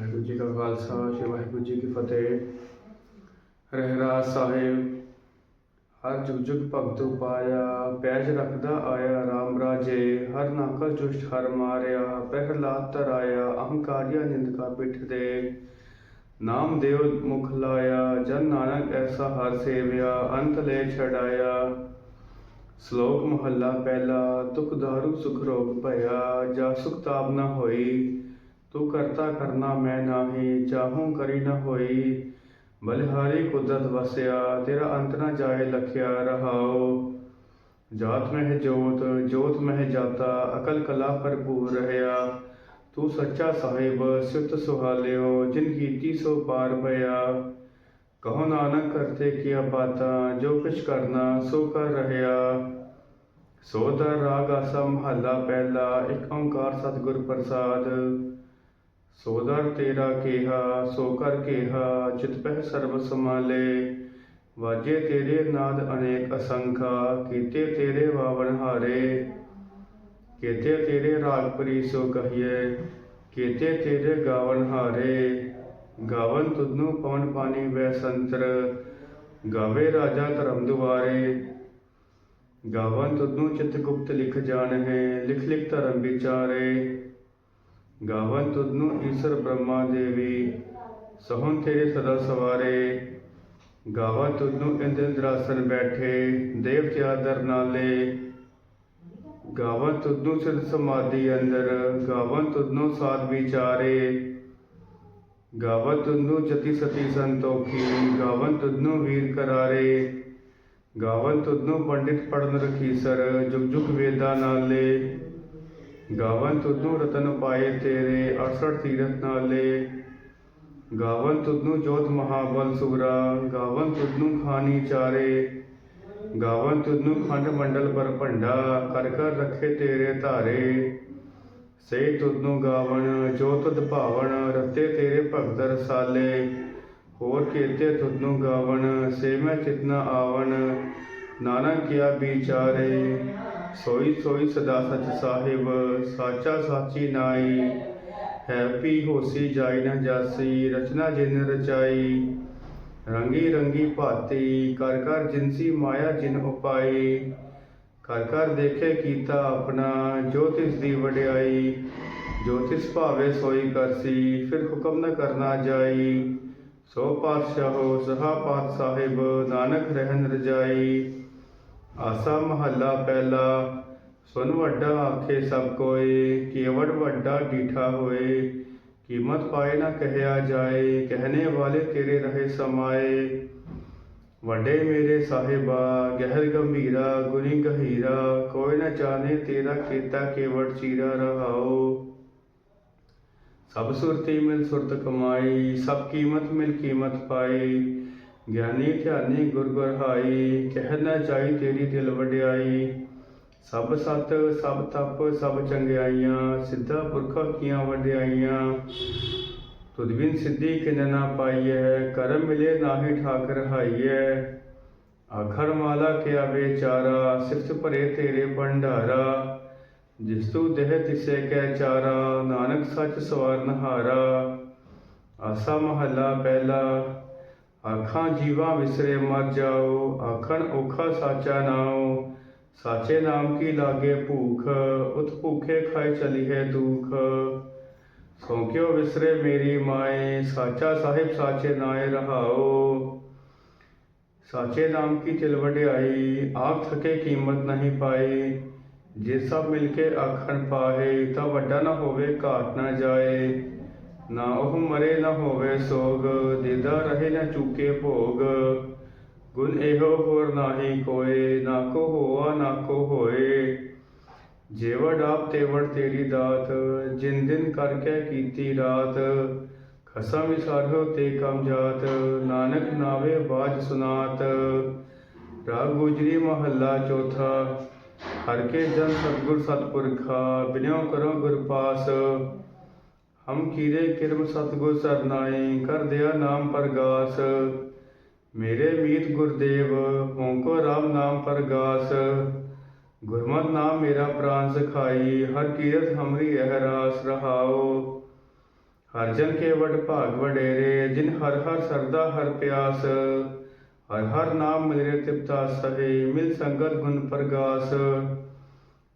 ਵਾਹਿਗੁਰੂ ਜੀ ਕਾ ਖਾਲਸਾ, ਸ੍ਰੀ ਵਾਹਿਗੁਰੂ ਜੀ ਕੀ ਫਤਿਹ। ਰਹਿਰਾਸ ਸਾਹਿਬ, ਹਰ ਜੁਗ ਜੁਗ ਭਗਤ ਪਾਇਆ, ਪੈਜ ਰੱਖਦਾ ਆਇਆ RAM ਰਾਜੇ, ਹਰ ਨਾਕਲ ਜੁਸ਼ਟ ਹਰ ਮਾਰਿਆ ਪਹਿਲਾਦ ਤਰਾਇਆ, ਅਹੰਕਾਰਿਆ ਨਿੰਦਕਾ ਪਿੱਠ ਦੇ ਨਾਮ ਦੇਵ ਮੁਖ ਲਾਇਆ, ਜਨ ਨਾਨਕ ਐਸਾ ਹਰ ਸੇਵਿਆ, ਅੰਤ ਲੈ ਛਡਾਇਆ। ਸ਼ਲੋਕ ਮਹੱਲਾ ਪਹਿਲਾ, ਦੁਖ ਦਾਰੂ ਸੁਖ ਰੋਗ ਭਇਆ, ਜਾ ਸੁਖ ਤਾਪ ਨ ਹੋਈ ਤੂੰ ਕਰਤਾ ਕਰਨਾ ਮੈਂ ਨਾਹੀ, ਚਾਹੂੰ ਕਰੀ ਨਾ ਹੋਈ। ਬਲਿਹਾਰੀ ਕੁਦਰਤ ਵਸਿਆ, ਤੇਰਾ ਅੰਤ ਨ ਜਾਏ ਲਖਿਆ ਰਹਾਓ ਜਾਤ ਮਹਿ ਜੋਤ ਜੋਤ ਮਹਿ ਜਾਤਾ, ਅਕਲ ਕਲਾ ਭਰਪੂਰ ਰਹਿਆ। ਤੂੰ ਸੱਚਾ ਸਾਹਿਬ ਸਿਫਤ ਸੁਹਾਲਿਓ, ਜਿਨ ਕੀਤੀ ਸੋ ਪਾਰ ਭਇਆ ਕਹੋ ਨਾਨਕ ਕਰਤੇ ਕੀਆ ਬਾਤਾਂ ਜੋ ਕੁਛ ਕਰਨਾ ਸੋ ਕਰ ਰਹਿਆ। ਸੋ ਦਰ ਰਾਗ ਆਸਾ ਮਹੱਲਾ ਪਹਿਲਾ, ਇੱਕ ਓੰਕਾਰ ਸਤਿਗੁਰ ਪ੍ਰਸਾਦ। ਸੋ ਤੇਰਾ ਕੇਹਾ, ਸੋ ਕਰ ਕੇਹਾ ਜਿਤ ਪਹਿ ਸਰਬ ਸਮਾਲੇ ਵਾਜੇ ਤੇਰੇ ਨਾਦ ਅਨੇਕ ਅਸੰਖਾ, ਕੀਤੇ ਤੇਰੇ ਵਾਵਨ ਹਾਰੇ। ਕੀਤੇ ਤੇਰੇ ਰਾਗ ਪਰੀ ਸੋ ਕਹੀਏ, ਕੀਤੇ ਤੇਰੇ ਗਾਵਨ ਹਾਰੇ। ਗਾਵਨ ਤੁਧਨੂੰ ਪਵਨ ਪਾਣੀ ਵੈ ਸੰਤਰ, ਗਾਵੇ ਰਾਜਾ ਧਰਮ ਦੁਆਰੇ। ਗਾਵਨ ਤੁਧਨੂੰ ਚਿਤ ਗੁਪਤ ਲਿਖ ਜਾਣ ਹੈ ਲਿਖ ਲਿਖ ਧਰਮ ਵਿਚਾਰੇ। ਗਾਵਨ ਤੁਧਨੂੰ ਈਸ਼ਰ ਬ੍ਰਹਮਾ ਦੇਵੀ, ਸਹੁੰ ਤੇਰੇ ਸਦਾ ਸਵਾਰੇ। ਗਾਵਨ ਤੁਧਨੂੰ ਇੰਦਰਾਸਨ ਬੈਠੇ, ਦੇਵ ਆਦਰ ਨਾਲੇ। ਗਾਵਨ ਤੁਧਨੂੰ ਸਿਧ ਸਮਾਧੀ ਅੰਦਰ, ਗਾਵਨ ਤੁਧਨੂੰ ਸਾਧ ਵਿਚਾਰੇ। ਗਾਵਨ ਤੁਧਨੂੰ ਜਤੀ ਸਤੀ ਸੰਤੋਖੀ, ਗਾਵਨ ਤੁਧਨੂੰ ਵੀਰ ਕਰਾਰੇ। ਗਾਵਨ ਤੁਧਨੂੰ ਪੰਡਿਤ ਪੜਨ ਰਖੀਸਰ, ਜੁਗ ਜੁਗ ਵੇਦਾਂ ਨਾਲੇ। ਗਾਵਨ ਤੁਧਨੂੰ ਰਤਨ ਪਾਏ ਤੇਰੇ 68 ਤੀਰਥ ਨਾਲੇ। ਗਾਵਨ ਤੁਧਨੂੰ ਜੋਤ ਮਹਾਬਲ ਸੂਰਾ ਗਾਵਨ ਤੁਧਨੂੰ ਖਾਨੀ ਚਾਰੇ। ਗਾਵਨ ਤੁਧਨੂੰ ਖੰਡ ਮੰਡਲ ਪਰ ਭੰਡਾ, ਕਰ ਕਰ ਰੱਖੇ ਤੇਰੇ ਧਾਰੇ। ਸੇ ਤੁਧਨੂੰ ਗਾਵਨ, ਜੋ ਤੁਧ ਭਾਵਨ, ਰਤੇ ਤੇਰੇ ਭਗਤ ਰਸਾਲੇ। ਹੋਰ ਕੀਤੇ ਤੁਧਨੂੰ ਗਾਵਨ, ਸੇ ਮੈਂ ਚਿਤਨਾ ਆਵਨ। ਨਾਨਕ ਕਿਆ ਵਿਚਾਰੇ। ਸੋਈ ਸੋਈ ਸਦਾ ਸਚ ਸਾਹਿਬ, ਸਾਚਾ ਸਾਚੀ ਨਾਈ। ਹੈ ਪੀ ਹੋਸੀ ਜਾਈ ਨਾ ਜਾਸੀ, ਰਚਨਾ ਜਿਨ ਰਚਾਈ। ਰੰਗੀ ਰੰਗੀ ਭਾਤੀ, ਕਰ ਕਰ ਜਿਨਸੀ ਮਾਇਆ ਜਿਨ ਉਪਾਈ। ਕਰ ਕਰ ਦੇਖੇ ਕੀਤਾ ਆਪਣਾ, ਜੋ ਤਿਸ ਦੀ ਵਡਿਆਈ। ਜੋ ਤਿਸ ਭਾਵੇ ਸੋਈ ਕਰਸੀ, ਫਿਰ ਹੁਕਮ ਨ ਕਰਨਾ ਜਾਈ। ਸੋ ਪਾਤਸ਼ਾਹੋ, ਸਹਾ ਪਾਤ ਸਾਹਿਬ, ਨਾਨਕ ਰਹਿਨ ਰਜਾਈ। ਆਸਾ ਮਹੱਲਾ ਪਹਿਲਾ, ਸੁਨ ਵੱਡਾ ਆਖੇ ਸਭ ਕੋਏ, ਕੇਵੜ ਵੱਡਾ ਡੀਠਾ ਹੋਏ। ਕੀਮਤ ਪਾਏ ਨਾ ਕਹਿਆ ਜਾਏ, ਕਹਿਣੇ ਵਾਲੇ ਤੇਰੇ ਰਹੇ ਸਮਾਏ। ਵੱਡੇ ਮੇਰੇ ਸਾਹਿਬਾ, ਗਹਿਰ ਗੰਭੀਰਾ, ਗੁਣੀ ਗਹੀਰਾ, ਕੋਈ ਨਾ ਜਾਣੇ ਤੇਰਾ ਕੀਤਾ ਕੇਵੜ ਚੀਰਾ ਰਹਾਓ। ਸਭ ਸੁਰਤੀ ਮਿਲ ਸੁਰਤ ਕਮਾਈ, ਸਭ ਕੀਮਤ ਮਿਲ ਕੀਮਤ ਪਾਈ ਗਿਆਨੀ ਧਿਆਨੀ ਗੁਰ ਗੁਰ ਕਹਿ ਨਾ ਚਾਹੀ ਤੇਰੀ ਦਿਲ ਵਡਿਆਈ। ਸਭ ਸਤ, ਸਭ ਤਪ, ਸਭ ਚੰਗਿਆਈਆਂ, ਸਿੱਧਾ ਪੁਰਖਾ ਕੀਆਂ ਵਡਿਆਈਆਂ। ਤੁਦਬਿਨ ਸਿੱਧੀ ਕਿਨ ਨਾ ਪਾਈਐ, ਕਰਮ ਮਿਲੇ ਨਾਹੀ ਠਾਕ ਰਹਾਈਐ ਆਖਰ ਮਾਲਾ ਕਿਆ ਵਿਚਾਰਾ, ਸਿਫਤ ਭਰੇ ਤੇਰੇ ਭੰਡਾਰਾ। ਜਿਸ ਤੂੰ ਦੇਹ ਤਿਸੇ ਕੈ ਚਾਰਾ, ਨਾਨਕ ਸੱਚ ਸਵਾਰਨ ਹਾਰਾ। ਆਸਾ ਮਹੱਲਾ ਪਹਿਲਾ ਆਖਾਂ ਜੀਵਾ ਵਿਸਰੇ ਮਰ ਜਾਓ ਆਖਣ ਔਖਾ ਸਾਚਾ ਨਾਉ ਸਾਚੇ ਨਾਮ ਕੀ ਲਾਗੇ ਭੂਖ ਉਤ ਭੂਖੇ ਖਾਏ ਚਲੀ ਹੈ ਦੁਖ ਸੌਂਕਿਓ ਵਿਸਰੇ ਮੇਰੀ ਮਾਏ ਸਾਚਾ ਸਾਹਿਬ ਸਾਚੇ ਨਾਏ ਰਹਾਓ ਸਾਚੇ ਨਾਮ ਕੀ ਤਿਲ ਵਡਿਆਈ ਆਪ ਥਕੇ ਕੀਮਤ ਨਹੀਂ ਪਾਈ ਜੇ ਸਭ ਮਿਲ ਕੇ ਆਖਣ ਪਾਹੇ ਤਾਂ ਵੱਡਾ ਨਾ ਹੋਵੇ ਘਾਟ ਨਾ ਜਾਏ ਨਾ ਉਹ ਮਰੇ ਨਾ ਹੋਵੇ ਸੋਗ ਦੇਦਾ ਰਹੇ ਨਾ ਚੁੱਕੇ ਭੋਗ। ਗੁਣ ਇਹੋ ਹੋਰ ਨਾਹੀ ਕੋਏ, ਨਾ ਕੋ ਹੋਆ, ਨਾ ਕੋ ਹੋਏ। ਜੇਵੜ ਆਪ ਤੇਵੜ ਤੇਰੀ ਦਾਤ, ਜਿਨ ਦਿਨ ਕਰਕੇ ਕੀਤੀ ਰਾਤ। ਖਸਮ ਵਿਸਾਰੋ ਤੇ ਕਮ ਜਾਤ, ਨਾਨਕ ਨਾਵੇ ਬਾਜ ਸੁਨਾਤ। ਰਾਗ ਗੁਜਰੀ ਮਹੱਲਾ ਚੌਥਾ, ਹਰ ਕੇ ਜਨ ਸਤਗੁਰ ਸਤਪੁਰਖਾ, ਬਿਨਿਓ ਕਰੋ ਗੁਰ ਪਾਸ। ਹਮ ਕੀਰੇ ਕਿਰਮ ਸਤਗੁਰ ਸਰਨਾਏ, ਕਰ ਦਿਆ ਨਾਮ ਪਰਗਾਸ। ਮੇਰੇ ਮੀਤ ਗੁਰਦੇਵ ਹੋਂਕੋ ਰਾਮ ਨਾਮ ਪਰਗਾਸ। ਗੁਰਮਤਿ ਨਾਮ ਮੇਰਾ ਪ੍ਰਾਨ ਸਖਾਈ, ਹਰ ਕੀਰਤ ਹਮਰੀ ਇਹ ਰਹਾਓ। ਹਰ ਜਨ ਕੇ ਵਡ ਭਾਗ ਵਡੇਰੇ, ਜਿਨ ਹਰ ਹਰ ਸਰਦਾ ਹਰ ਪਿਆਸ। ਹਰ ਹਰ ਨਾਮ ਮੇਰੇ ਤਿਪਤਾ ਸਹੇ, ਮਿਲ ਸੰਗਤ ਗੁਣ ਪ੍ਰਗਾਸ।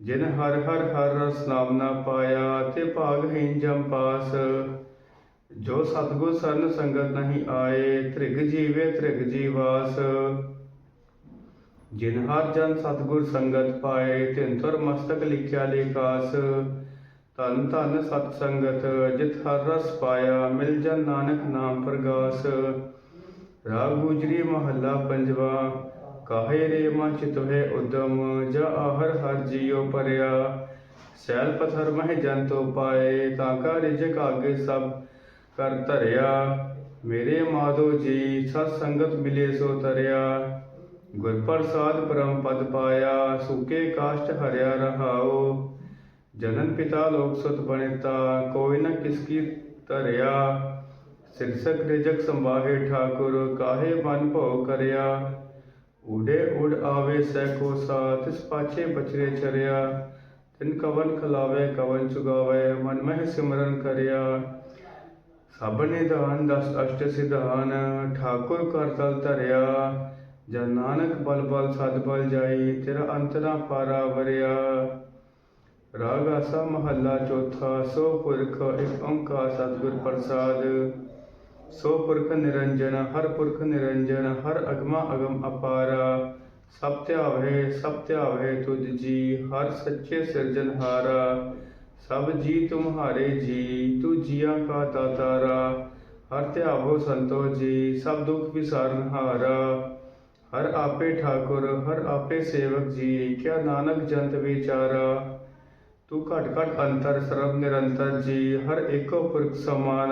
ਜਿਨ ਹਰ ਹਰ ਹਰ ਰਸ ਨਾਮ ਨਾ ਪਾਇਆ, ਤੇ ਭਾਗਹੀਨ ਜਮ ਪਾਸ। ਜੋ ਸਤਗੁਰ ਸਰਨ ਸੰਗਤ ਨਹੀਂ ਆਏ, ਤ੍ਰਿਗ ਜੀਵੇ ਤ੍ਰਿਗ ਜੀਵਾਸ। ਜਿਨ ਹਰ ਜਨ ਸਤਗੁਰ ਸੰਗਤ ਪਾਏ, ਤਿਨ ਤੁਰ ਮਸਤਕ ਲਿਖਿਆ ਲੇਖਾਸ। ਧੰਨ ਧੰਨ ਸਤ ਸੰਗਤ, ਜਿਤ ਹਰ ਰਸ ਪਾਇਆ, ਮਿਲ ਜਨ ਨਾਨਕ ਨਾਮ ਪ੍ਰਗਾਸ। ਰਾਗ ਗੁਜਰੀ ਮਹੱਲਾ ਪੰਜਵਾ ਕਾਹੇ ਰੇ ਮਨ ਚਿਤ ਹੈ ਉਦਮ ਜਾ ਆਹਰ ਹਰ ਜੀਉ ਪਰਿਆ ਸੈਲ ਪਥਰ ਮਹਿ ਜਨ ਤੋ ਪਾਏ ਤਾਂ ਕਾ ਰਿਜਕ ਆਗੇ ਸਭ ਕਰ ਧਰਿਆ ਮੇਰੇ ਮਾਧੋ ਜੀ ਸਤ ਸੰਗਤ ਮਿਲੇ ਸੋ ਤਰਿਆ ਗੁਰ ਪ੍ਰਸਾਦ ਪਰਮ ਪਦ ਪਾਇਆ ਸੁਕੇ ਕਾਸ਼ਟ ਹਰਿਆ ਰਹਾਓ ਜਨਨ ਪਿਤਾ ਲੋਕ ਸੁਤ ਬਣਿਤਾ ਕੋਈ ਨ ਕਿਸ ਕੀ ਧਰਿਆ ਸਿਰਸਕ ਰਿਜਕ ਸੰਭਾਹੇ ਠਾਕੁਰ ਕਾਹੇ ਮਨ ਭੋ ਕਰਿਆ ਉਡੇ ਉਡ ਆਵੇ ਸੈ ਕੋ ਸਾ ਤਿਸ ਪਾਛੇ ਬਚਰੇ ਚਰਿਆ। ਤਿਨ ਕਵਨ ਖਲਾਵੇ, ਕਵਨ ਚੁਗਾਵੇ ਸਿਮਰਨ ਕਰਿਆ। ਸਭ ਨਿਧਾਨ, ਦਸ ਅਸ਼ਟ ਸਿਧਾਨ, ਠਾਕੁਰ ਕਰ ਤਲ ਧਰਿਆ। ਜਨ ਨਾਨਕ ਬਲ ਬਲ, ਸਦ ਬਲ ਜਾਈ, ਤੇਰਾ ਅੰਤਰਾ ਪਾਰਾ ਵਰਿਆ। ਰਾਗ ਆਸਾ ਮਹੱਲਾ ਚੌਥਾ, ਸੋ ਪੁਰਖ ਇੱਕ ਓੰਕਾਰ ਸਤਿਗੁਰ ਪ੍ਰਸਾਦ। ਸੋ ਪੁਰਖ ਨਿਰੰਜਨ, ਹਰ ਪੁਰਖ ਨਿਰੰਜਨ, ਹਰ ਅਗਮਾ ਅਗਮ ਅਪਾਰਾ। ਸਭ ਧਿਆਵੇ ਸਭ ਧਿਆਵੇ ਤੁਧ ਜੀ, ਹਰ ਸੱਚੇ ਸਿਰਜਨਹਾਰਾ ਸਭ ਜੀ ਤੁਮਹਾਰੇ ਜੀ ਤੂ ਜੀਆਂ ਕਾ ਦਾਤਾਰਾ। ਹਰ ਧਿਆਵੋ ਸੰਤੋ ਜੀ, ਸਭ ਦੁਖ ਵਿਸਾਰਨਹਾਰਾ ਹਰ ਆਪੇ ਠਾਕੁਰ, ਹਰ ਆਪੇ ਸੇਵਕ ਜੀ, ਕਿਆ ਨਾਨਕ ਜੰਤ ਵਿਚਾਰਾ। ਤੂੰ ਘਟ ਘਟ ਅੰਤਰ, ਸਰਬ ਨਿਰੰਤਰ ਜੀ, ਹਰ ਏਕੋ ਪੁਰਖ ਸਮਾਨ।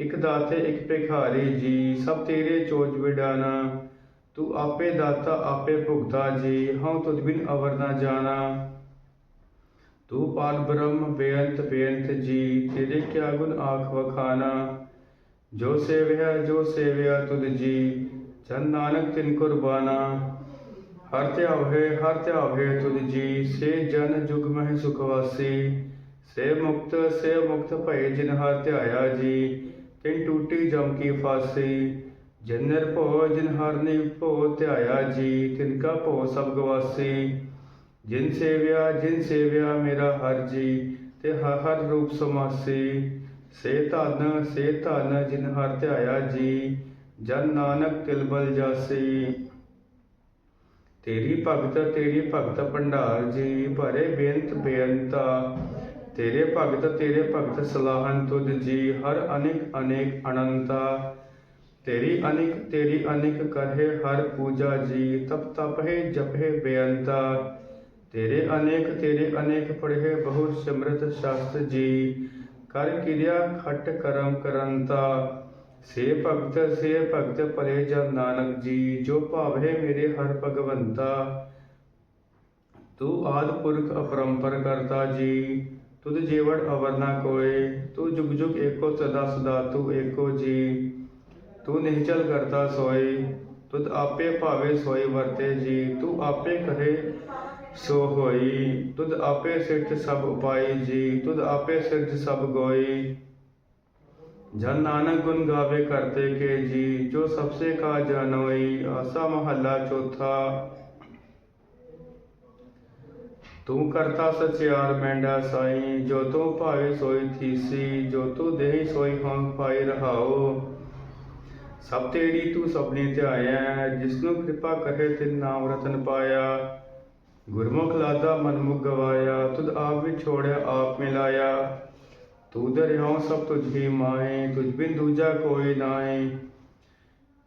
ਇਕ ਦਾਤੇ, ਇਕ ਭਿਖਾਰੀ, ਜੀ, ਸਭ ਤੇਰੇ ਚੋਜ ਵਿਡਾਨਾ ਤੂੰ ਆਪੇ ਦਾਤਾ, ਆਪੇ ਭੁਗਤਾ, ਜੀ, ਹਉ ਤੁਧ ਬਿਨ ਅਵਰ ਨਾ ਜਾਣਾ। ਤੂੰ ਪਾਲ ਬ੍ਰਹਮ, ਬੇਅੰਤ ਬੇਅੰਤ, ਜੀ, ਤੇਰੇ ਕਿਆ ਗੁਣ ਆਖ ਵਖਾਨਾ ਜੋ ਸੇਵਿਆ ਜੋ ਸੇਵਿਆ ਤੁਧ ਜੀ ਜਨ ਨਾਨਕ ਤਿਨ ਕੁਰਬਾਨਾ। ਹਰ ਧਿਆਵੇ ਹਰ ਧਿਆਵੇ ਤੁਧ ਜੀ, ਸੇ ਜਨ ਜੁਗ ਮਹਿ ਸੁਖ ਵਾਸੀ। ਸੇ ਮੁਕਤ ਸੇ ਮੁਕਤ ਭਏ ਜਿਨ ਹਰ ਧਿਆਇਆ ਜੀ। ਤਿੰਨ ਟੂਟੀ ਜਮ ਕੀ ਫਾਸੀ ਜਿਨ ਭੋ ਜਿਨ ਹਰ ਨੇ ਭਉ ਧਿਆਇਆ ਜੀ, ਤਿਨ ਕਾ ਭਉ ਸਭ ਗਵਾਸੀ। ਜਿਨ ਸੇਵਿਆ ਜਿਨ ਸੇਵਿਆ ਮੇਰਾ ਹਰ ਜੀ, ਤੇ ਹਰ ਹਰ ਰੂਪ ਸਮਾਸੀ। ਸੇ ਧਨ ਸੇ ਧਨ ਜਿਨ ਹਰ ਧਿਆਇਆ ਜੀ, ਜਨ ਨਾਨਕ ਤਿਲਬਲ ਜਾਸੀ। ਤੇਰੀ ਭਗਤ ਤੇਰੀ ਭਗਤ ਭੰਡਾਰ ਜੀ, ਭਰੇ ਬੇਅੰਤ ਬੇਅੰਤਾ ਤੇਰੇ ਭਗਤ ਤੇਰੇ ਭਗਤ ਸਲਾਹਨ ਤੁਧ ਜੀ, ਹਰ ਅਨੇਕ ਅਨੇਕ ਅਨੰਤਾ। ਤੇਰੀ ਅਨੇਕ ਤੇਰੀ ਅਨੇਕ ਕਰਹਿ, ਹਰ ਪੂਜਾ ਜੀ, ਤਪ ਤਪ ਹੈ ਜਪਹਿ ਬੇਅੰਤਾ। ਤੇਰੇ ਅਨੇਕ ਤੇਰੇ ਅਨੇਕ ਪੜ੍ਹੇ ਬਹੁ ਸਿਮਰਤ ਸ਼ਾਸਤ ਜੀ, ਕਰ ਕਿਰਿਆ ਖਟ ਕਰਮ ਕਰੰਤਾ। ਸੇ ਭਗਤ ਸੇ ਭਗਤ ਭਲੇ ਜਨ ਨਾਨਕ ਜੀ, ਜੋ ਭਾਵੇ ਮੇਰੇ ਹਰ ਭਗਵੰਤਾ। ਤੂੰ ਆਦ ਪੁਰਖ ਅਪਰੰਪਰ ਕਰਤਾ ਜੀ। ਤੁਧ ਜੀਵੜ ਅਵਰ ਨਾ ਕੋਏ, ਤੂੰ ਜੁਗ ਜੁਗ ਏਕੋ ਸਦਾ ਸਦਾ ਤੂੰ ਏਕੋ ਜੀ। ਤੂੰ ਨਿਹਚਲ ਕਰਤਾ ਸੋਏ, ਤੁਧ ਆਪੇ ਭਾਵੇ ਸੋਈ ਵਰਤੇ ਜੀ। ਤੂੰ ਆਪੇ ਕਰੇ ਸੋ ਹੋਈ, ਤੁਧ ਆਪੇ ਸਿਰਜ ਸਭ ਉਪਾਈ ਜੀ। ਤੁਧ ਆਪੇ ਸਿਰਜ ਸਭ ਗੋਈ। ਜਨ ਨਾਨਕ ਗੁਣ ਗਾਵੇ ਕਰਤੇ ਕੇ ਜੀ। ਜੋ ਸਭਸੇ ਕਾ ਜਾਣੋਈ ਆਸਾ ਮਹੱਲਾ ਚੌਥਾ। ਤੂੰ ਕਰਤਾ ਸਚਿਆਰ ਮੈਂਡਾ ਸਾਈ, ਜੋ ਤੂੰ ਭਾਵੇ ਸੋਈ ਥੀਸੀ, ਜੋ ਤੂੰ ਦੇਹੀ ਸੋਈ ਹਮ ਪਾਈ ਰਹਾਓ। ਸਭ ਤੇਰੀ ਤੂੰ ਸਭਨੇ ਧਿਆਇਆ, ਜਿਸਨੂੰ ਕਿਰਪਾ ਕਰੇ ਤਿਨ ਨਾਮ ਰਤਨ ਪਾਇਆ। ਗੁਰਮੁਖ ਲਾਦਾ ਮਨਮੁਖ ਗਵਾਇਆ, ਤੁਧ ਆਪ ਵੀ ਛੋੜਿਆ, ਆਪ ਮਿਲਾਇਆ। ਤੂੰ ਦਰਿਆਉ ਸਭ ਤੁਝ ਹੀ ਮਾਏ ਤੁਝ ਬਿਨ ਦੂਜਾ ਕੋਈ ਨਾਏ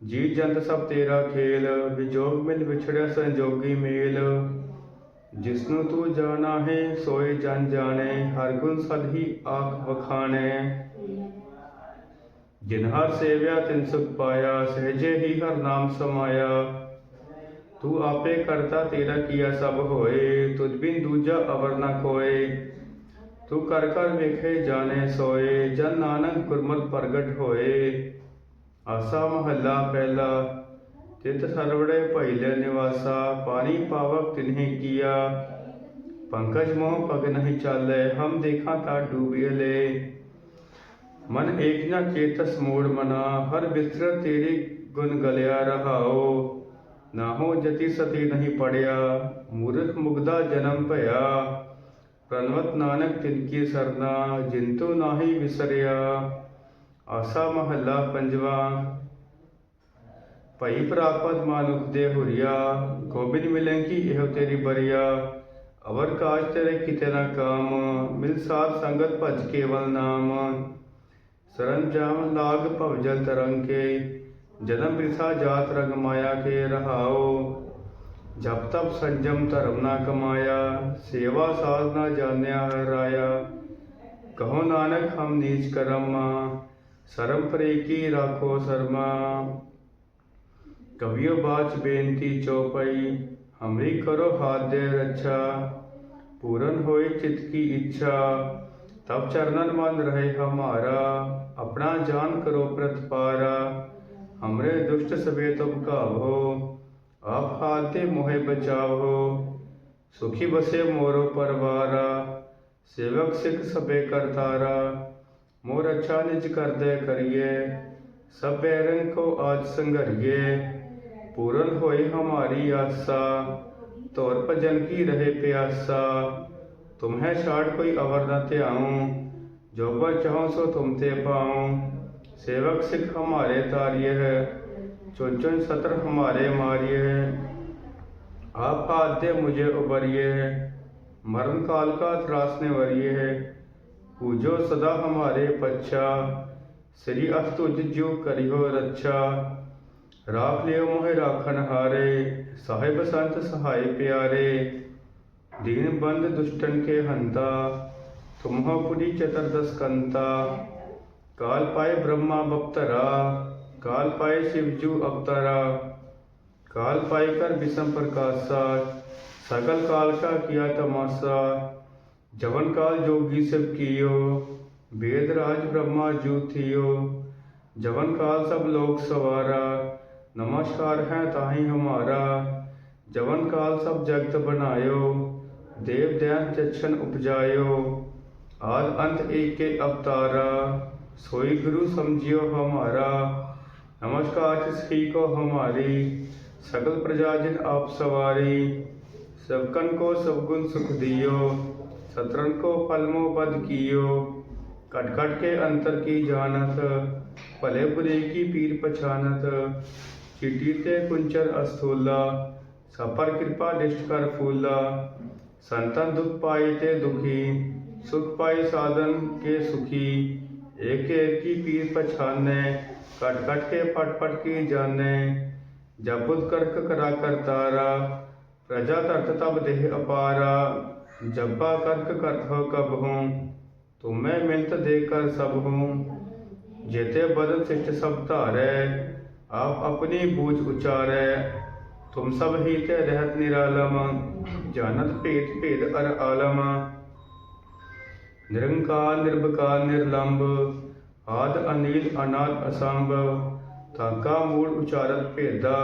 ਜੀ ਜੰਤ ਸਭ ਤੇਰਾ ਖੇਲ, ਵਿਜੋਗ ਮਿਲ ਵਿਛੜਿਆ ਸੰਜੋਗੀ ਮੇਲ। ਜਿਸਨੂੰ ਤੂੰ ਜਾਣਾ ਹੈ, ਸੋਏ ਜਨ ਜਾਣੇ, ਹਰ ਗੁਣ ਸਦ ਹੀ ਆਖ ਵਖਾਣੇ। ਜਿਨ ਹਰ ਸੇਵਿਆ, ਤਿਨ ਸੁਖ ਪਾਇਆ, ਸਹਜੇ ਹੀ ਹਰ ਨਾਮ ਸਮਾਇਆ। ਤੂੰ ਆਪੇ ਕਰਤਾ, ਤੇਰਾ ਕੀਆ ਸਭ ਹੋਏ, ਤੁਝ ਬਿਨ ਦੂਜਾ ਅਵਰ ਨਾ ਕੋਏ ਤੂੰ ਕਰ ਕਰ ਵੇਖੇ, ਜਾਣੇ, ਸੋਏ, ਜਨ ਨਾਨਕ ਗੁਰਮਤਿ ਪ੍ਰਗਟ ਹੋਏ। ਆਸਾ ਮਹੱਲਾ ਪਹਿਲਾ ਤਿਤ ਸਰਵੜੇ ਭੈਲੇ ਨਿਵਾਸਾ ਪਾਣੀ ਪਾਵਕ ਤਿਨਹਿ ਕੀਆ ਪੰਕਜ ਮੋਹ ਪਗ ਨਹੀਂ ਚਾਲੇ ਹਮ ਦੇਖਾਂ ਤਾ ਡੂਬਿਲੇ ਮਨ ਏਕ ਨਾ ਚੇਤਸ ਮੋੜ ਮਨਾ ਹਰ ਬਿਸਰ ਤੇਰੇ ਗੁਣ ਗਲਿਆ ਰਹਾਓ ਨਾਹੋ ਜਤੀ ਸਤੀ ਨਹੀਂ ਪੜਿਆ ਮੂਰਖ ਮੁਗਦਾ ਜਨਮ ਭਇਆ ਪ੍ਰਨਵਤ ਨਾਨਕ ਤਿਨ ਕੀ ਸਰਨਾ ਜਿੰਤੂ ਨਾਹੀ ਵਿਸਰਿਆ ਆਸਾ ਮਹੱਲਾ ਪੰਜਵਾ ਭਈ ਪ੍ਰਾਪਤ ਮਾਨੁਖ ਦੇ ਹੁਰੀਆ, ਗੋਬਿੰਦ ਮਿਲਨ ਕੀ ਇਹੋ ਤੇਰੀ ਬਰੀਆ। ਅਵਰ ਕਾਜ ਤੇਰੇ ਕਿਤੇ ਨਾ ਕਾਮ, ਮਿਲ ਸਾਧ ਸੰਗਤ ਭਜ ਕੇਵਲ ਨਾਮ। ਸਰਨ ਜਾਮ ਲਾਗ ਭਵ ਜਲ ਤਰੰਗੇ, ਜਨਮ ਬਿਰਥਾ ਜਾਤ ਰੰਗ ਮਾਇਆ ਕੇ ਰਹਾਓ। ਜਪ ਤਪ ਸੰਜਮ ਧਰਮ ਨਾ ਕਮਾਇਆ, ਸੇਵਾ ਸਾਧ ਨਾ ਜਾਣਿਆ ਹੈ ਰਾਇਆ ਕਹੋ ਨਾਨਕ ਹਮ ਨੀਚ ਕਰਮ, ਸਰਮ ਪਰੇ ਕੀ ਰਾਖੋ ਸਰਮਾ। ਕਵਿਓ ਬਾਚ ਬੇਨਤੀ ਚੋਪਈ ਹਮਰੀ ਕਰੋ ਹਾਥ ਦੇ ਰੱਛਾ ਪੂਰਨ ਹੋਏ ਚਿਤ ਕੀ ਇੱਛਾ ਤਬ ਚਰਨਨ ਮਨ ਰਹੇ ਹਮਾਰਾ ਆਪਣਾ ਜਾਨ ਕਰੋ ਪ੍ਰਤਪਾਰਾ ਹਮਰੇ ਦੁਸ਼ਟ ਸਵੇ ਤੁਮ ਕਾਵੋ ਆਪ ਹਾਥ ਤੇ ਮੋਹਿ ਬਚਾਵੋ ਸੁਖੀ ਬਸੇ ਮੋਰੋ ਪਰਵਾਰਾ ਸੇਵਕ ਸਿੱਖ ਸਭੇ ਕਰਤਾਰਾ ਮੋਰ ਅੱਛਾ ਨਿਜ ਕਰਦੇ ਕਰੀਏ ਸਭ ਬੈਰਨ ਕੋ ਆਜ पूर्ण होए हमारी आशा, तौर पर जन की रहे प्यासा। तुम्हें छाड़ कोई अवर न त्याऊँ, जो पर चाहो सो तुम ते पाऊँ। सेवक सिख हमारे तारिय है, चुन चुन सत्र हमारे मारिय है। आप आते मुझे उबरिए है, मरण काल का त्रासने वरिए है। पूजो सदा हमारे पच्छा, श्री अस्तुज जो करियो रक्षा राख लियो मोहे राखन हारे साहिब संत सहाय प्यारे दीन बंद दुष्टन के हंता तुम हो पुरी चतुर्दश कंता काल पाए ब्रह्मा बप्तरा काल पाए शिवजू अवतारा काल पाए कर विषम प्रकाशा सकल काल का किया तमाशा जवन काल जोगी सब कियो वेद राज ब्रह्मा जू थियो जवन काल सब लोग सवारा नमस्कार है ताही हमारा। जवन काल सब जगत बनायो, देव ਦੇਵ चक्षण उपजायो। ਉਪਜਾਇਓ अंत एक के अवतारा, सोई गुरु समझियो हमारा। नमस्कार श्री को हमारी, सकल प्रजाजन आप सवारी। सबकन को सबगुण सुख दियो, सतरन को पलमो पद कियो। कटकट के अंतर की जानत, भले बुरे की पीर पछानत। चिटी ते कुंचर अस्थूला, सपर कृपा दिष्ट कर फूला, संतन दुख पाई ते दुखी, सुख पाई साधन के सुखी, एक एक की पीर पछाने, कट कट के फट फट की जाने, जब बुध कर्क करा कर तारा, प्रजा तर्थ तब देह अपारा, जब्बा कर्क करत हो कब हूँ, तुम्हें मिलत देकर सब हूँ, जेते बदल शिष्ट सब धारे आप अपनी बूझ उचारे तुम सब ही ते रहत निरालम जानत भेद भेद अर आलम ਨਿਰੰਕਾਰ ਨਿਰਭਕਾਰ ਨਿਰਲੰਭ ਆਦ ਅਨੀਲ ਅਨਾਦ ਅਸੰਭਵ ਤਾਕਾ ਮੂੜ ਉਚਾਰਤ ਭੇਦਾ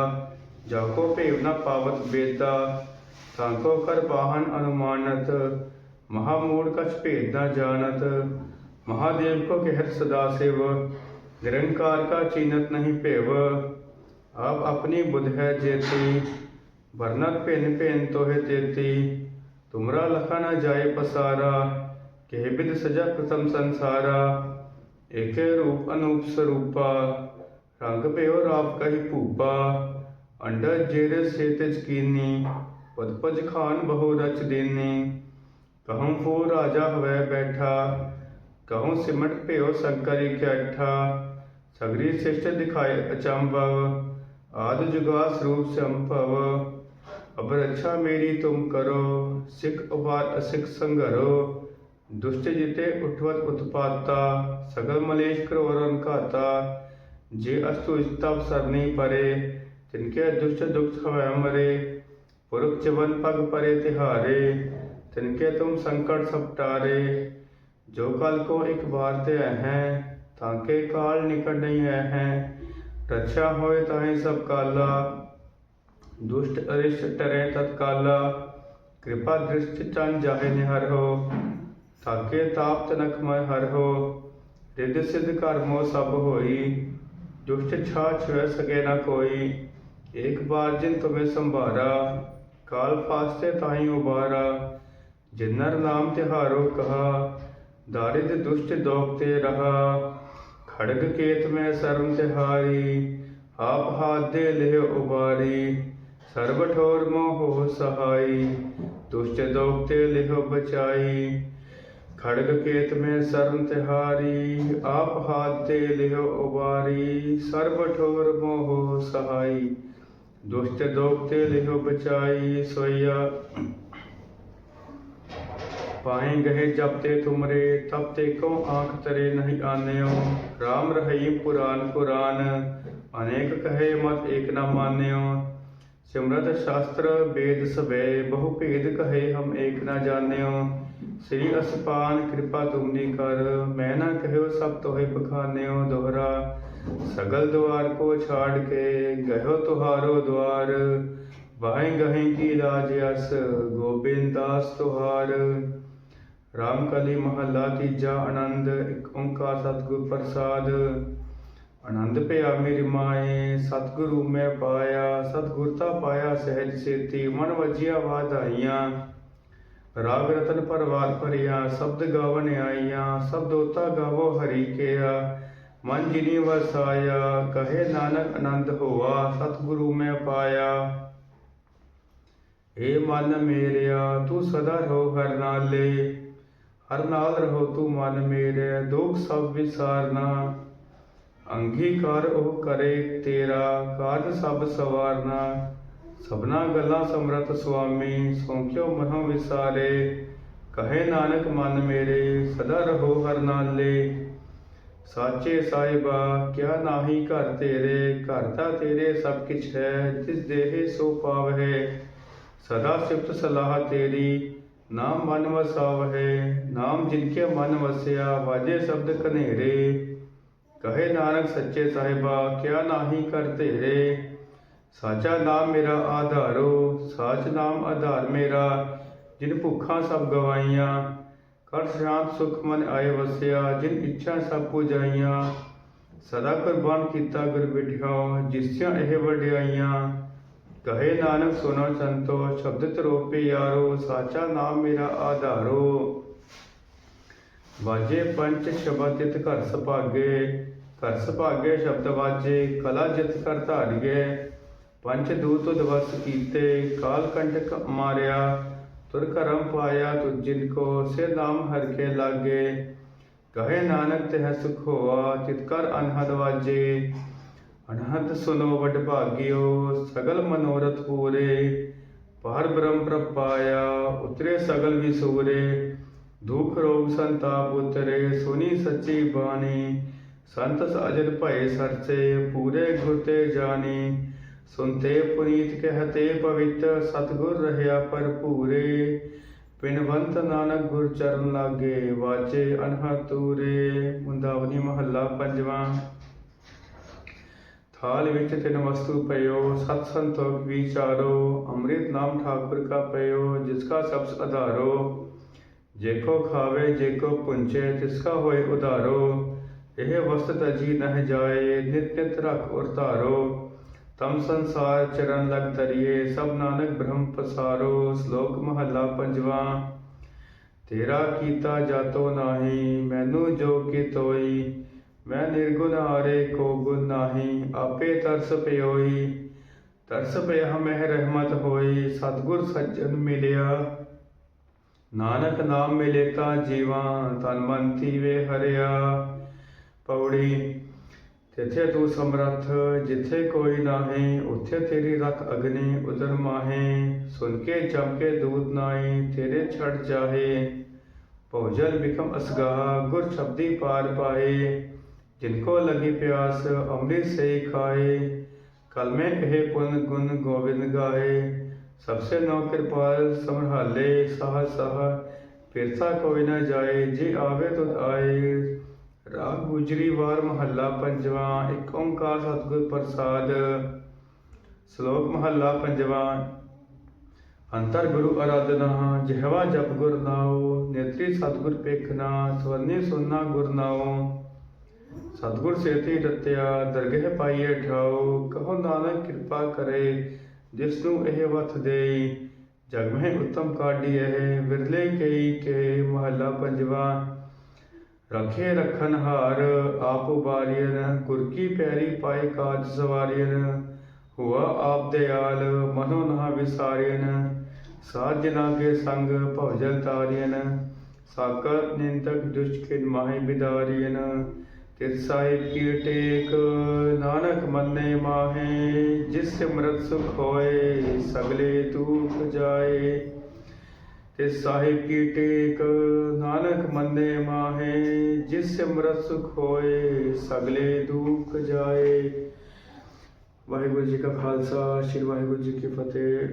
ਜਾਕੋ ਭੇਵ ਨ ਪਾਵਤ ਬੇਦਾ ਤਾਕੋ ਕਰ ਬਾਹਨ ਅਨੁਮਾਨਤ ਮਹਾ ਮੂੜ ਕਛ ਭੇਦ ਨ ਜਾਣਤ महादेव को कहत सदा शिव निरंकार का चिन्हत नहीं पेव। अब अपनी बुध है जेती, वर्णत पेन पेन तो है तेती। तुमरा लखा न जाए पसारा, कह बिद सजा प्रथम संसारा। एके रूप अनूप स्वरूपा, रंग पेव राप कही भूपा अंडर जेर से तिज कीनी, पद पज खान बहु रच देनी। कहूँ फू राजा हवै बैठा, कहूँ सिमट पेयो शंकर इकट्ठा सगरी शिष्ट दिखाए अचंभव आदि जुगास रूप संभव। अब रक्षा मेरी तुम करो, सिख उबार असिख संगरो। दुष्ट जिते उठवत उत्पाता, सगल मलेश क्रोरन घाता जे अस्तु तब सरनी परे, तिनके दुष्ट दुख हवै मरे। पुरख चवन पग परे तिहारे, तिनके तुम संकट सब टारे। जो कल को एक बार ते है ਤਾਂ ਕਿ ਕਾਲ ਨਿਕਟ ਨਹੀਂ ਆਇਆ ਹੈ। ਰੱਛਾ ਹੋਏ ਤਾਂ ਹੀ ਸਭ ਕਾਲਾ। ਦੁਸ਼ਟ ਅਰਿਸ਼ਟ ਟਰੇ ਤਤ ਕਾਲਾ। ਕਿਰਪਾ ਦ੍ਰਿਸ਼ਟ ਚੰਨ ਜਾਹੇ ਨਿਹਰ ਹੋ। ਥਾਕੇ ਤਾਪ ਤਨਕ ਮੈਂ ਹਰ ਹੋ। ਰਿੱਧ ਸਿੱਧ ਕਰਮੋ ਸਭ ਹੋਈ। ਦੁਸ਼ਟ ਛਾ ਛੁਐ ਸਕੇ ਨਾ ਕੋਈ। ਇੱਕ ਬਾਰ ਜਿਨ ਤੁਮੇ ਸੰਭਾਰਾ, ਕਾਲ ਫਾਸਤੇ ਤਾਈ ਉਬਾਰਾ। ਜਿਨਰ ਨਾਮ ਤਿਹਾਰੋ ਕਹਾ, ਦਾਰਿਦ ਦੁਸ਼ਟ ਦੋਖ ਤੇ ਖੜਗ ਕੇਤ ਮੈਂ ਸਰਮ ਤਿਹਾਰੀ, ਆਪ ਹਾਥ ਦੇ ਲਿਹ ਉਬਾਰੀ, ਸਰਬ ਠੋਰ ਮੋਹ ਸਹਾਈ, ਦੁਸ਼ਟ ਦੋਖਤੇ ਲਿਹ ਬਚਾਈ। ਖੜਗ ਕੇਤ ਮੈਂ ਸ਼ਰਮ ਤਿਹਾਰੀ, ਆਪ ਹਾਥ ਤੇ ਲਿਓ ਉਬਾਰੀ, ਸਰਬ ਠੋਰ ਮੋਹ ਸਹਾਈ, ਦੁਸ਼ਟ ਦੋਖ ਤੇ ਲਿਓ ਬਚਾਈ। ਸੋਇਆ ਪਾਏ ਗਏ ਜਬ ਤੇ ਤੁਮਰੇ, ਤਬ ਤੇ ਕੋ ਆਂਖ ਤਰੇ ਨਹੀਂ ਆਨਿਓ? RAM ਰਹੀ ਪੁਰਾਨ ਕੁਰਾਨ ਅਨੇਕ ਕਹੇ ਮਤ ਏਕ ਨਾ ਮਾਨਿਓ। ਸਿਮਰਤ ਸ਼ਾਸਤਰ ਵੇਦ ਸਵੇ, ਬਹੁ ਭੇਦ ਕਹੇ ਹਮ ਏਕ ਨਾ ਜਾਣਿਓ। ਸ੍ਰੀ ਅਸਪਾਨ ਕਿਰਪਾ ਤੁਮਨੀ ਕਰ, ਮੈਂ ਨਾ ਕਹਿਓ ਸਭ ਤੋਹਿ ਬਖਾਨਿਓ ਦੋਹਰਾ। ਸਗਲ ਦੁਆਰ ਕੋ ਛਾੜ ਕੇ ਗਇਓ ਤੁਹਾਰੋ ਦੁਆਰ। ਵਾਹਿ ਗਹਿ ਕੀ ਰਾਜ ਅਸ, ਗੋਬਿੰਦ ਦਾਸ ਤੁਹਾਰ। ਰਾਮ ਕਲੀ ਮਹੱਲਾ ਤੀਜਾ ਆਨੰਦ, ਇੱਕ ਓੰਕਾਰ ਸਤਿਗੁਰ ਪ੍ਰਸਾਦ। ਆਨੰਦ ਪਿਆ ਮੇਰੀ ਮਾਏ, ਸਤਿਗੁਰੂ ਮੈਂ ਪਾਇਆ ਸਤਿਗੁਰਤਾ ਪਾਇਆ ਸਹਿਜ ਸੇਤੀ, ਮਨ ਵਜਿਆ ਵਾਧਾਈਆਂ। ਰਾਗ ਰਤਨ ਪਰਵਾਰ ਭਰਿਆ, ਸ਼ਬਦ ਗਾਵਨ ਆਈਆਂ ਸਬਦੋਤਾ ਗਾਵੋ ਹਰੀ ਕੀਆ। ਮਨ ਜਿਨੀ ਵਸਾਇਆ, ਕਹੇ ਨਾਨਕ ਆਨੰਦ ਹੋਆ, ਸਤਿਗੁਰੂ ਮੈਂ ਪਾਇਆ। ਏ ਮਨ ਮੇਰਿਆ, ਤੂੰ ਸਦਾ ਰਹੋ ਹਰ ਨਾਲੇ। ਹਰ ਨਾਲ ਰਹੋ ਤੂੰ ਮਨ ਮੇਰੇ, ਦੁਖ ਸਭ ਵਿਸਾਰਨਾ। ਅੰਗੀਕਾਰ ਉਹ ਕਰੇ ਤੇਰਾ ਕਾਜ ਸਭ ਸਵਾਰਨਾ। ਸਭਨਾ ਗੱਲਾਂ ਸਮਰਤ ਸੁਆਮੀ ਸੌਂਕਿਓ ਮਨੋ ਵਿਸਾਰੇ? ਕਹੇ ਨਾਨਕ ਮਨ ਮੇਰੇ, ਸਦਾ ਰਹੋ ਹਰ ਨਾਲੇ। ਸਾਚੇ ਸਾਹਿਬਾ, ਕਿਆ ਨਾਹੀ ਘਰ ਤੇਰੇ? ਘਰ ਤਾਂ ਤੇਰੇ ਸਭ ਕਿਛ ਹੈ, ਜਿਸ ਦੇਹ ਸੋ ਪਾਵਹਿ ਸਦਾ ਸਿਫਤ ਸਲਾਹ ਤੇਰੀ ਨਾਮ ਮਨ ਵਸਾਵਹਿ ਨਾਮ ਜਿਨਕੇ ਮਨ ਵਸਿਆ ਵਾਜੇ ਸ਼ਬਦ ਕਨੇਰੇ ਕਹੇ ਨਾਨਕ ਸੱਚੇ ਸਾਹਿਬਾ ਕਿਆ ਨਾਹੀ ਕਰ ਤੇਰੇ ਸਾਚਾ ਨਾਮ ਮੇਰਾ ਆਧਾਰੋ ਸਾਚ ਨਾਮ ਆਧਾਰ ਮੇਰਾ ਜਿਨ ਭੁੱਖਾਂ ਸਭ ਗਵਾਈਆਂ ਕਰ ਸ਼ਾਂਤ ਸੁਖ ਮਨ ਆਏ ਵਸਿਆ ਜਿਨ ਇੱਛਾ ਸਭ ਪੁਜਾਈਆਂ ਸਦਾ ਕੁਰਬਾਨ ਕੀਤਾ ਗੁਰ ਬਿਠਿਓ ਜਿਸਿਆ ਇਹ ਵਡਿਆਈਆਂ ਕਹੇ ਨਾਨਕ ਸੁਨੋ ਸੰਤੋ ਸ਼ਬਦ ਤਰੋਪੇ ਯਾਰੋ, ਸਾਚਾ ਨਾਮ ਮੇਰਾ ਆਧਾਰੋ। ਵਾਜੇ ਪੰਚ ਸ਼ਬਦ ਤਿਤ ਘਰ ਸੁਭਾਗੇ ਘਰ ਸੁਭਾਗੇ ਸ਼ਬਦ ਵਾਜੇ, ਕਲਾ ਜਿਤ ਕਰ ਧਾਰੀਏ। ਪੰਚ ਦੂਤ ਦਵਸ ਕੀਤੇ, ਕਾਲ ਕੰਟਕ ਮਾਰਿਆ, ਤੁਰ ਕਰਮ ਪਾਇਆ ਤੁ ਜਿਨ ਕੋ ਸੇ ਨਾਮ ਹਰ ਕੇ ਲਾਗੇ। ਕਹੇ ਨਾਨਕ ਤੇ ਸੁਖ ਹੋਆ ਚਿਤ ਕਰ ਅਨਹਦ ਵਾਜੇ। ਅਨਹਦ ਸੁਨੋ ਵਡ ਭਾਗਿਓ, ਸਗਲ ਮਨੋਰਥ ਪੂਰੇ। ਪਾਰ ਬ੍ਰਹਮ ਪ੍ਰਪਾਇਆ, ਉਤਰੇ ਸਗਲ ਵੀ ਦੁਖ ਰੋਗ ਸੰਤਾਪ ਉਤਰੇ ਸੁਨੀ ਸੱਚੀ ਬਾਣੀ। ਸੰਤ ਸਾਜਨ ਭਏ ਸਰਚੇ ਪੂਰੇ ਗੁਰ ਤੇ ਜਾਣੀ। ਸੁਨਤੇ ਪੁਨੀਤ ਕਹਤੇ ਪਵਿੱਤ, ਸਤਗੁਰ ਰਹਿਆ ਭਰਪੂਰੇ। ਪਿਨਵੰਤ ਨਾਨਕ ਗੁਰ ਚਰਨ ਲਾਗੇ, ਵਾਚੇ ਅਨਹ ਤੂਰੇ ਮੁੰਦਾਵਨੀ ਮਹੱਲਾ ਪੰਜਵਾਂ। ਥਾਲ ਵਿੱਚ ਤਿਨ ਵਸਤੂ ਪਇਓ, ਸਤ ਸੰਤੋਖ ਵਿਚਾਰੋ, ਅੰਮ੍ਰਿਤ ਨਾਮ ਠਾਕੁਰ ਕਾ ਪਇਓ, ਜਿਸ ਕਾ ਸਬਸ ਆਧਾਰੋ ਜੇਕੋ ਖਾਵੇ ਜੇਕੋ ਪੁੰਚੇ, ਤਿਸ ਕਾ ਹੋਏ ਉਧਾਰੋ। ਇਹ ਵਸਤ ਤਜੀ ਨਹਿ ਜਾਏ, ਨਿਤ ਨਿਤ ਰਖ ਉਰ ਧਾਰੋ। ਤਮ ਸੰਸਾਰ ਚਰਨ ਲਗ ਤਰੀਏ ਸਭ ਨਾਨਕ ਬ੍ਰਹਮ ਪਸਾਰੋ। ਸ਼ਲੋਕ ਮਹੱਲਾ ਪੰਜਵਾਂ, ਤੇਰਾ ਕੀਤਾ ਜਾਤੋ ਨਾਹੀ, ਮੈਨੂੰ ਜੋ ਕੀ ਤੋਈ ਮੈਂ ਨਿਰਗੁਣ ਹਾਰੇ ਕੋ ਗੁਣ ਨਾਹੀ ਆਪੇ ਤਰਸ ਪਿਓਈ ਤਰਸ ਪਿਆ ਮਹਿ ਰਹਿਮਤ ਹੋਈ ਸਤਗੁਰ ਸੱਜਣ ਮਿਲਿਆ ਨਾਨਕ ਨਾਮ ਮਿਲੇ ਤਾਂ ਜੀਵਾਂ ਤਨ ਮਨ ਥੀਵੇ ਹਰਿਆ ਪੌੜੀ ਤਿਥੇ ਤੂੰ ਸਮਰੱਥ ਜਿੱਥੇ ਕੋਈ ਨਾਹੀਂ ਉੱਥੇ ਤੇਰੀ ਰਖ ਅਗਨੀ ਉਦਰ ਮਾਹੇ ਸੁਨ ਕੇ ਜਮ ਕੇ ਦੂਤ ਨਾਹੀ ਤੇਰੇ ਛੜ ਜਾਹੇ ਭੋਜਨ ਬਿਕਮ ਅਸਗਾ ਤਿਲ ਕੋ ਲਗੀ ਪਿਆਸ, ਅੰਮ੍ਰਿਤ ਸੇ ਖਾਏ ਕਲਮੇ ਕਹੇ ਪੁਨ ਗੁਣ ਗੋਬਿੰਦ ਗਾਏ। ਸਭਸੇ ਨੋ ਕਿਰਪਾਲ ਸਮਰਹਾਲੇ ਸਾਹ ਸਾਹ ਫਿਰਸਾ ਕੋਈ ਨਾ ਜਾਏ, ਜੇ ਆਵੇ ਤੁਧ ਆਏ। ਰਾਗ ਗੁਜਰੀ ਵਾਰ ਮਹੱਲਾ ਪੰਜਵਾਂ, ਇੱਕ ਓੰਕਾਰ ਸਤਿਗੁਰ ਪ੍ਰਸਾਦ। ਸ਼ਲੋਕ ਮਹੱਲਾ ਪੰਜਵਾਂ, ਅੰਤਰ ਗੁਰੂ ਅਰਾਧਨਾ, ਜਿਹਵਾ ਜਪ ਗੁਰ ਨਾਉ, ਨੇਤਰੀ ਸਤਿਗੁਰ ਪੇਖਣਾ ਸਵਰਨੇ ਸੁਨਣਾ ਗੁਰ ਨਾਉ। ਸਤਿਗੁਰ ਸੇਤੀ ਰਤਿਆ ਦਰਗਹਿ ਪਾਈਏ ਠਾਉ, ਕਹੋ ਨਾਨਕ ਕਿਰਪਾ ਕਰੇ, ਜਿਸ ਨੂੰ ਇਹ ਵਥ ਦੇਈ। ਜਗ ਮਹਿ ਉਤਮ ਕਾਢੀ ਹੈ ਵਿਰਲੇ ਕਈ ਕੇ ਮਹੱਲਾ ਪੰਜਵਾ। ਰਖੇ ਰਖਨ ਹਾਰ, ਆਪ ਉਬਾਰੀਨ ਗੁਰ ਕੀ ਪੈਰੀ ਪਾਏ ਕਾਜ ਸਵਾਰੀਨ ਹੁਆ ਆਪ ਦਿਆਲ, ਮਨੋ ਨਾ ਵਿਸਾਰੀਨ ਸਾਧ ਜਨਾ ਕੇ ਸੰਗ ਭਵਜਲ ਤਾਰੀਨ ਸਾਕਤ ਨਿੰਦਕ ਦੁਸ਼ਟ ਮਾਹਿ ਬਿਦਾਰੀਨ ਤਿਸ ਸਾਹਿਬ ਕੀ ਟੇਕ ਨਾਨਕ ਮੰਨੇ ਮਾਹੇ, ਜਿਸ ਸਿਮਰਤ ਸੁਖ ਹੋਏ, ਸਗਲੇ ਦੁਖ ਜਾਏ। ਤੇ ਸਾਹਿਬ ਕੀ ਟੇਕ ਨਾਨਕ ਮੰਨੇ ਮਾਹੇ, ਜਿਸ ਸਿਮਰਤ ਸੁਖ ਹੋਏ, ਸਗਲੇ ਦੁਖ ਜਾਏ। ਵਾਹਿਗੁਰੂ ਜੀ ਕਾ ਖਾਲਸਾ, ਸ੍ਰੀ ਵਾਹਿਗੁਰੂ ਜੀ ਕੀ ਫਤਿਹ।